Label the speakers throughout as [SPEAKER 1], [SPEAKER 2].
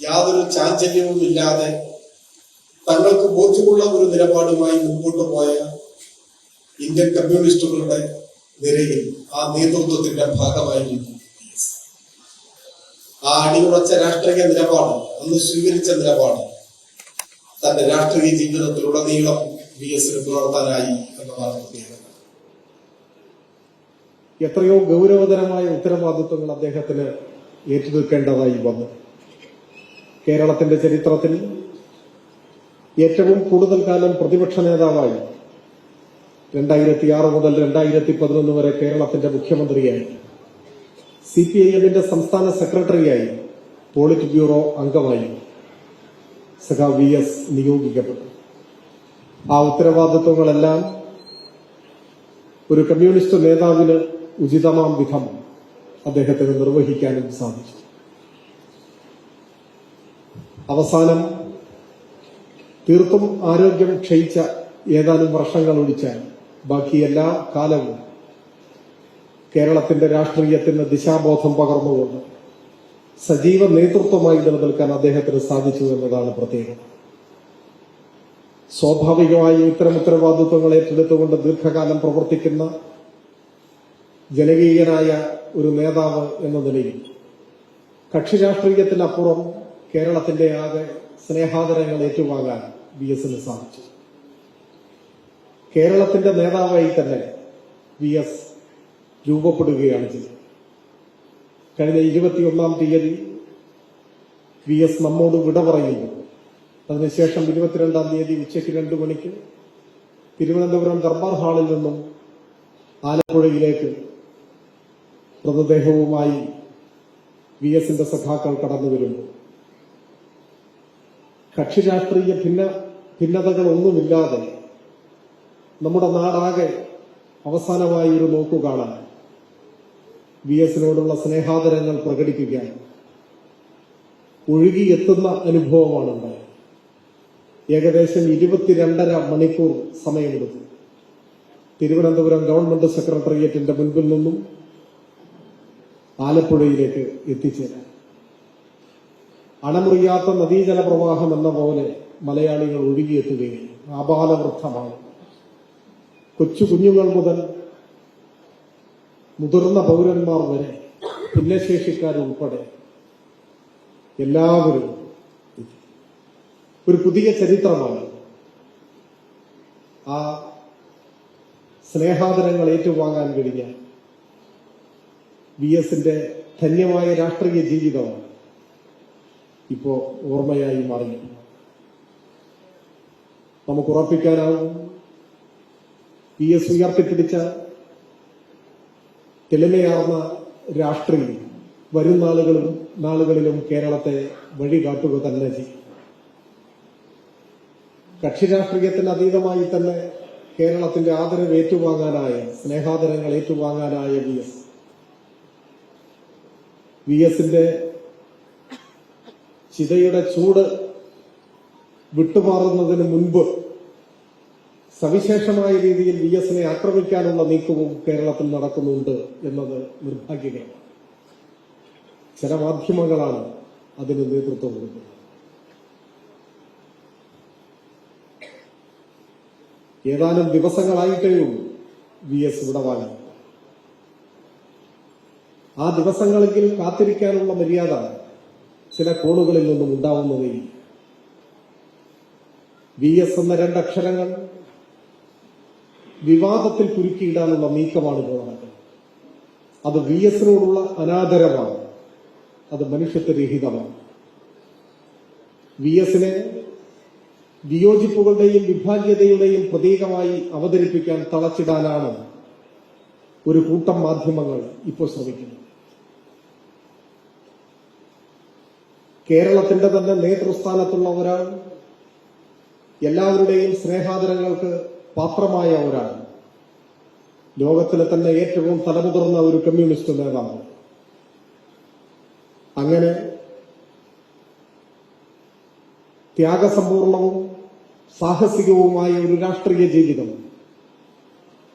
[SPEAKER 1] യാതൊരു ചാഞ്ചല്യവും ഇല്ലാതെ തങ്ങൾക്ക് ബോധ്യമുള്ള ഒരു നിലപാടുമായി മുമ്പോട്ട് പോയ ഇന്ത്യൻ കമ്മ്യൂണിസ്റ്റുകളുടെ നിരയിൽ ആ നേതൃത്വത്തിന്റെ ഭാഗമായിരുന്നു. ആ അടിയുറച്ച രാഷ്ട്രീയ നിലപാട് അന്ന് സ്വീകരിച്ച നിലപാട് തന്റെ രാഷ്ട്രീയ ജീവിതത്തിലുടനീളം വി എസിന് പുലർത്താനായി എന്നതാണ് പ്രത്യേകത
[SPEAKER 2] എത്രയോ ഗൗരവതരമായ ഉത്തരവാദിത്വങ്ങൾ അദ്ദേഹത്തിന് ഏറ്റെടുക്കേണ്ടതായി വന്നു കേരളത്തിന്റെ ചരിത്രത്തിൽ ഏറ്റവും കൂടുതൽ കാലം പ്രതിപക്ഷ നേതാവായി രണ്ടായിരത്തി ആറ് മുതൽ രണ്ടായിരത്തി പതിനൊന്ന് വരെ കേരളത്തിന്റെ മുഖ്യമന്ത്രിയായി. സി പി ഐ എമ്മിന്റെ സംസ്ഥാന സെക്രട്ടറിയായി പോളിറ്റ് ബ്യൂറോ അംഗമായി സഖാ വി എസ് നിയോഗിക്കപ്പെട്ടു. ആ ഉത്തരവാദിത്വങ്ങളെല്ലാം ഒരു കമ്മ്യൂണിസ്റ്റ് നേതാവിന് ഉചിതമാം വിധം അദ്ദേഹത്തിന് നിർവഹിക്കാനും സാധിച്ചു. അവസാനം തീർത്തും ആരോഗ്യം ക്ഷയിച്ച ഏതാനും വർഷങ്ങൾ ഒഴിച്ചാൽ ബാക്കി എല്ലാ കാലവും കേരളത്തിന്റെ രാഷ്ട്രീയത്തിന് ദിശാബോധം പകർന്നുകൊണ്ട് സജീവ നേതൃത്വമായി നിലനിൽക്കാൻ അദ്ദേഹത്തിന് സാധിച്ചു എന്നതാണ് പ്രത്യേകത. സ്വാഭാവികമായി ഇത്തരം ഉത്തരവാദിത്വങ്ങൾ ഏറ്റെടുത്തുകൊണ്ട് ദീർഘകാലം പ്രവർത്തിക്കുന്ന ജനകീയനായ ഒരു നേതാവ് എന്ന നിലയിൽ കക്ഷി രാഷ്ട്രീയത്തിനപ്പുറം കേരളത്തിന്റെ ആകെ സ്നേഹാദരങ്ങൾ ഏറ്റുവാങ്ങാൻ വി എസിന് സാധിച്ചു. കേരളത്തിന്റെ നേതാവായി തന്നെ വി എസ് രൂപപ്പെടുകയാണ് ചെയ്തത്. കഴിഞ്ഞ ഇരുപത്തിയൊന്നാം തീയതി വി എസ് നമ്മോട് വിട പറയുന്നു. അതിനുശേഷം ഇരുപത്തിരണ്ടാം തീയതി ഉച്ചയ്ക്ക് രണ്ടു മണിക്ക് തിരുവനന്തപുരം ദർബാർ ഹാളിൽ നിന്നും ആലപ്പുഴയിലേക്ക് മൃതദേഹവുമായി വി എസിന്റെ സഖാക്കൾ കടന്നു വരുന്നു. കക്ഷി രാഷ്ട്രീയ ഭിന്ന ഭിന്നതകളൊന്നുമില്ലാതെ നമ്മുടെ നാടാകെ അവസാനമായി ഒരു നോക്കു കാണാൻ വി എസിനോടുള്ള സ്നേഹാദരങ്ങൾ പ്രകടിപ്പിക്കാൻ ഒഴുകിയെത്തുന്ന അനുഭവമാണ് ഏകദേശം ഇരുപത്തിരണ്ടര മണിക്കൂർ സമയമെടുത്തു. തിരുവനന്തപുരം ഗവൺമെന്റ് സെക്രട്ടേറിയറ്റിന്റെ മുൻപിൽ നിന്നും ആലപ്പുഴയിലേക്ക് എത്തിച്ചേരാൻ. അണമുറിയാത്ത നദീജല പ്രവാഹം എന്ന പോലെ മലയാളികൾ ഒഴുകിയെത്തുകയും ആപാലവൃദ്ധമാണ്. കൊച്ചു കുഞ്ഞുങ്ങൾ മുതൽ മുതിർന്ന പൗരന്മാർ വരെ ഭിന്നശേഷിക്കാരുൾപ്പെടെ എല്ലാവരും ഒരു പുതിയ ചരിത്രമാണ്. ആ സ്നേഹാദരങ്ങൾ ഏറ്റുവാങ്ങാൻ കഴിഞ്ഞ വി എസിന്റെ ധന്യമായ രാഷ്ട്രീയ ജീവിതമാണ്. ഇപ്പോ ഓർമ്മയായി മാറി. നമുക്ക് ഉറപ്പിക്കാനാവും. പി എസ് ഉയർത്തിപ്പിടിച്ച തെളിമയാർന്ന രാഷ്ട്രീയം വരും നാളുകളും നാളുകളിലും കേരളത്തെ വഴികാട്ടുക തന്നെ ചെയ്യും. കക്ഷി രാഷ്ട്രീയത്തിന് അതീതമായി തന്നെ കേരളത്തിന്റെ ആദരവ് ഏറ്റുവാങ്ങാനായ സ്നേഹാദരങ്ങൾ ഏറ്റുവാങ്ങാനായ വി എസ്. വി എസിന്റെ ചിതയുടെ ചൂട് വിട്ടുമാറുന്നതിന് മുൻപ് സവിശേഷമായ രീതിയിൽ വി എസിനെ ആക്രമിക്കാനുള്ള നീക്കവും കേരളത്തിൽ നടക്കുന്നുണ്ട് എന്നത് നിർഭാഗ്യകരമാണ്. ചില മാധ്യമങ്ങളാണ് അതിന് നേതൃത്വം കൊടുക്കുന്നത്. ഏതാനും ദിവസങ്ങളായിട്ടേ ഉള്ളൂ വി എസ് വിടവാങ്ങി ആ ദിവസങ്ങളെങ്കിലും കാത്തിരിക്കാനുള്ള മര്യാദ ചില കോണുകളിൽ നിന്നും ഉണ്ടാവുന്നതേ വി എസ് എന്ന രണ്ടക്ഷരങ്ങൾ വിവാദത്തിൽ കുരുക്കിയിടാനുള്ള നീക്കമാണ് ഇപ്പോൾ അത് വി എസിനോടുള്ള അനാദരമാണ് അത് മനുഷ്യത്വരഹിതമാണ്. വി എസിനെ വിയോജിപ്പുകളുടെയും വിഭാഗ്യതയുടെയും പ്രതീകമായി അവതരിപ്പിക്കാൻ തളച്ചിടാനാണ് ഒരു കൂട്ടം മാധ്യമങ്ങൾ ഇപ്പോൾ ശ്രമിക്കുന്നത്. കേരളത്തിന്റെ തന്നെ നേതൃസ്ഥാനത്തുള്ള ഒരാൾ എല്ലാവരുടെയും സ്നേഹാദരങ്ങൾക്ക് പാത്രമായ ഒരാൾ ലോകത്തിലെ തന്നെ ഏറ്റവും തലമുതിർന്ന ഒരു കമ്മ്യൂണിസ്റ്റ് നേതാവ്. അങ്ങനെ ത്യാഗസമ്പൂർണവും സാഹസികവുമായ ഒരു രാഷ്ട്രീയ ജീവിതം.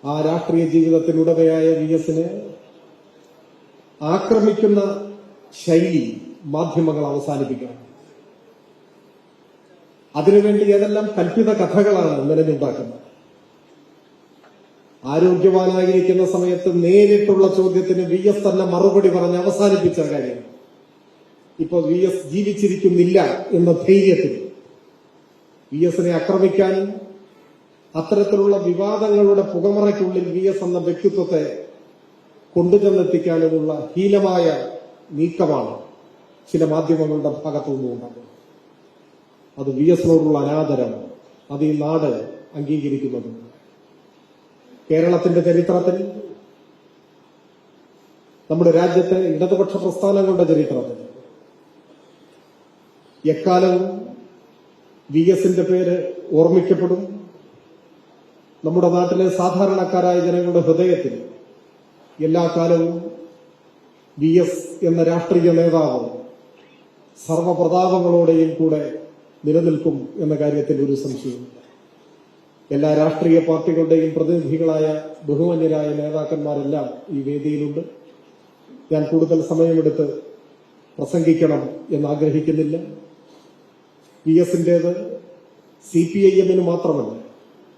[SPEAKER 2] ആ രാഷ്ട്രീയ ജീവിതത്തിനുടമയായ വി എസിനെ ആക്രമിക്കുന്ന ശൈലി മാധ്യമങ്ങൾ അവസാനിപ്പിക്കണം. അതിനുവേണ്ടി ഏതെല്ലാം കൽപ്പിത കഥകളാണ് നിലനിന്നുണ്ടാക്കുന്നത് ആരോഗ്യവാനായിരിക്കുന്ന സമയത്ത് നേരിട്ടുള്ള ചോദ്യത്തിന് വി എസ് തന്നെ മറുപടി പറഞ്ഞ് അവസാനിപ്പിച്ച കാര്യം. ഇപ്പൊ വി എസ് ജീവിച്ചിരിക്കുന്നില്ല എന്ന ധൈര്യത്തിൽ വി എസിനെ ആക്രമിക്കാനും അത്തരത്തിലുള്ള വിവാദങ്ങളുടെ പുകമറയ്ക്കുള്ളിൽ വി എസ് എന്ന വ്യക്തിത്വത്തെ കൊണ്ടുചെന്നെത്തിക്കാനുമുള്ള ഹീനമായ നീക്കമാണ് ചില മാധ്യമങ്ങളുടെ ഭാഗത്തു നിന്നുണ്ടാകും അത് വി എസിനോടുള്ള അനാദരം അത് ഈ നാട് അംഗീകരിക്കുന്നതും. കേരളത്തിന്റെ ചരിത്രത്തിൽ നമ്മുടെ രാജ്യത്തെ ഇടതുപക്ഷ പ്രസ്ഥാനങ്ങളുടെ ചരിത്രത്തിൽ എക്കാലവും വി എസിന്റെ പേര് ഓർമ്മിക്കപ്പെടും. നമ്മുടെ നാട്ടിലെ സാധാരണക്കാരായ ജനങ്ങളുടെ ഹൃദയത്തിൽ എല്ലാ കാലവും വി എസ് എന്ന രാഷ്ട്രീയ നേതാവ് സർവപ്രതാപങ്ങളോടെയും കൂടെ നിലനിൽക്കും എന്ന കാര്യത്തിൽ ഒരു സംശയമില്ല എല്ലാ രാഷ്ട്രീയ പാർട്ടികളുടെയും പ്രതിനിധികളായ ബഹുമാന്യരായ നേതാക്കന്മാരെല്ലാം ഈ വേദിയിലുണ്ട്. ഞാൻ കൂടുതൽ സമയമെടുത്ത് പ്രസംഗിക്കണം എന്ന് ആഗ്രഹിക്കുന്നില്ല വി എസിന്റേത് സി പി ഐ എമ്മിന് മാത്രമല്ല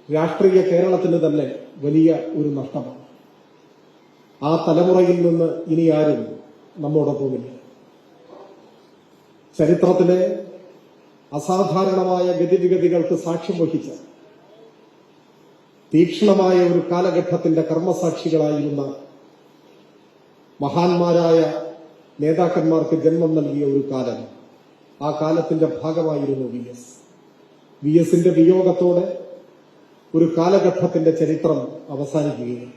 [SPEAKER 2] രാഷ്ട്രീയ കേരളത്തിന് തന്നെ വലിയ ഒരു നഷ്ടമാണ്. ആ തലമുറയിൽ നിന്ന് ഇനി ആരും നമ്മോടൊപ്പമില്ല ചരിത്രത്തിലെ അസാധാരണമായ ഗതിവിഗതികൾക്ക് സാക്ഷ്യം വഹിച്ച തീക്ഷ്ണമായ ഒരു കാലഘട്ടത്തിന്റെ കർമ്മസാക്ഷികളായിരുന്ന മഹാന്മാരായ നേതാക്കന്മാർക്ക് ജന്മം നൽകിയ ഒരു കാലം. ആ കാലത്തിന്റെ ഭാഗമായിരുന്നു വി എസ്. വി എസിന്റെ വിയോഗത്തോടെ ഒരു കാലഘട്ടത്തിന്റെ ചരിത്രം അവസാനിക്കുകയാണ്.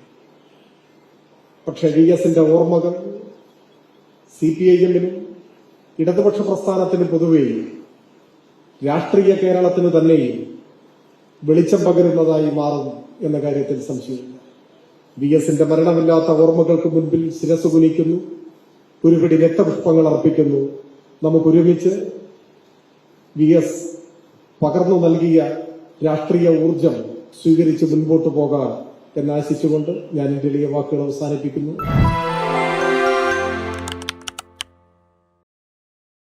[SPEAKER 2] പക്ഷെ വി എസിന്റെ ഓർമ്മകൾ സി പി ഐ എമ്മിനും ഇടതുപക്ഷ പ്രസ്ഥാനത്തിന് പൊതുവെയും രാഷ്ട്രീയ കേരളത്തിന് തന്നെയും വെളിച്ചം പകരുന്നതായി മാറും എന്ന കാര്യത്തിൽ സംശയമില്ല. വി എസിന്റെ മരണമില്ലാത്ത ഓർമ്മകൾക്ക് മുൻപിൽ ശിരസ് കുനിക്കുന്നു ഒരു പിടി രക്തപുഷ്പങ്ങൾ അർപ്പിക്കുന്നു. നമുക്കൊരുമിച്ച് വി എസ് പകർന്നു നൽകിയ രാഷ്ട്രീയ ഊർജം സ്വീകരിച്ച് മുൻപോട്ട് പോകാം എന്നാശിച്ചുകൊണ്ട് ഞാൻ എന്റെ വാക്കുകൾ അവസാനിപ്പിക്കുന്നു.